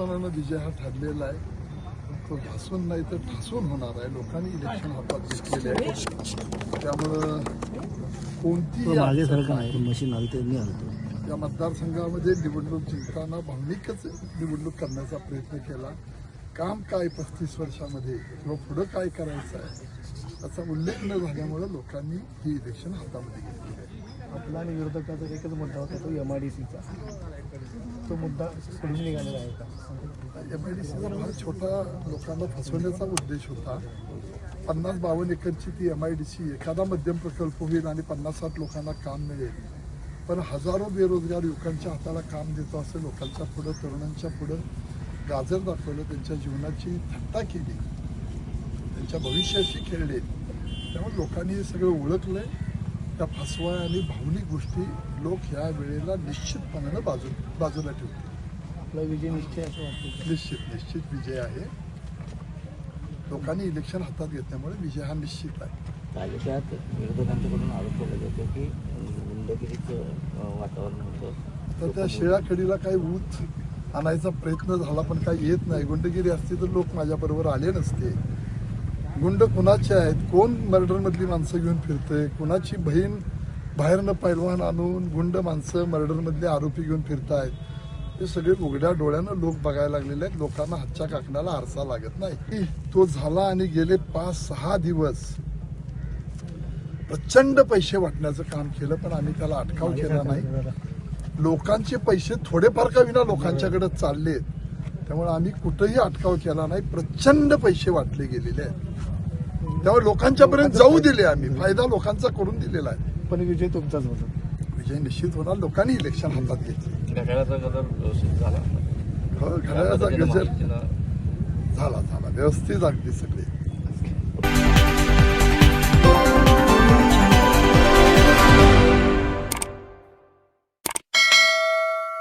मतदानानं विजय हा ठरलेला आहे तो घासून नाही तर ठासून होणार आहे. लोकांनी इलेक्शन हातात घेतलेले आहे त्यामुळं नाही मशीन आलते मी आलतो या मतदारसंघामध्ये निवडणूक जिंकताना भावनिकच निवडणूक करण्याचा प्रयत्न केला. काम काय पस्तीस वर्षामध्ये किंवा पुढं काय करायचं आहे याचा उल्लेख न झाल्यामुळं लोकांनी ही इलेक्शन हातामध्ये घेतली आहे. आपला आणि विरोधकाचा एकच मुद्दा होता तो एम आय डी सीचा तो मुद्दा सोडून निघालेला आहे का? एम आय डी सीचा फार छोटा लोकांना फसवण्याचा उद्देश होता. पन्नास बावन्न एकरची ती एम आय डी सी एखादा मध्यम प्रकल्प होईल आणि पन्नास साठ लोकांना काम मिळेल. पण हजारो बेरोजगार युवकांच्या हाताला काम देतो असं लोकांच्या पुढं तरुणांच्या पुढं गाजर दाखवलं त्यांच्या जीवनाची थट्टा केली त्यांच्या भविष्याशी खेळले. त्यामुळे लोकांनी हे सगळं ओळखलं त्या फसवा आणि भावनिक गोष्टी लोक ह्या वेळेला निश्चितपणानं बाजू बाजूला ठेवतील आपला विजय निश्चय असं वाटतं. निश्चित निश्चित विजय आहे. लोकांनी इलेक्शन हातात घेतल्यामुळे विजय हा निश्चित आहे. तालुक्यात विरोधकांच्याकडून आरोप केला जातो की गुंडगिरीचं वातावरण होतं. तर त्या शिळाकडीला काही ऊत आणायचा प्रयत्न झाला पण काही येत नाही. गुंडगिरी असती तर लोक माझ्याबरोबर आले नसते. गुंड कुणाचे आहेत? कोण मर्डरमधली माणसं घेऊन फिरतंय? कुणाची बहीण बाहेरनं पैलवान आणून गुंड माणसं मर्डरमधले आरोपी घेऊन फिरतायत? हे सगळे उघड्या डोळ्यानं लोक बघायला लागलेले आहेत. लोकांना हातच्या काकणाला आरसा लागत नाही. तो झाला आणि गेले पाच सहा दिवस. प्रचंड पैसे वाटण्याचं काम केलं पण आम्ही त्याला अटकाव केला नाही. लोकांचे पैसे थोडेफार का विना लोकांच्याकडे चाललेत? त्यामुळे आम्ही कुठंही अटकाव केला नाही. प्रचंड पैसे वाटले गेलेले आहेत. त्यामुळे लोकांच्यापर्यंत जाऊ दिले आम्ही. फायदा लोकांचा करून दिलेला आहे. पण विजय तुमचाच होता. विजय निश्चित होणार. लोकांनी इलेक्शन हातात घेतले. घड्याळाचा गजर व्यवस्थित झाला. हो, घड्याळाचा गजर झाला झाला. व्यवस्थित अगदी सगळे.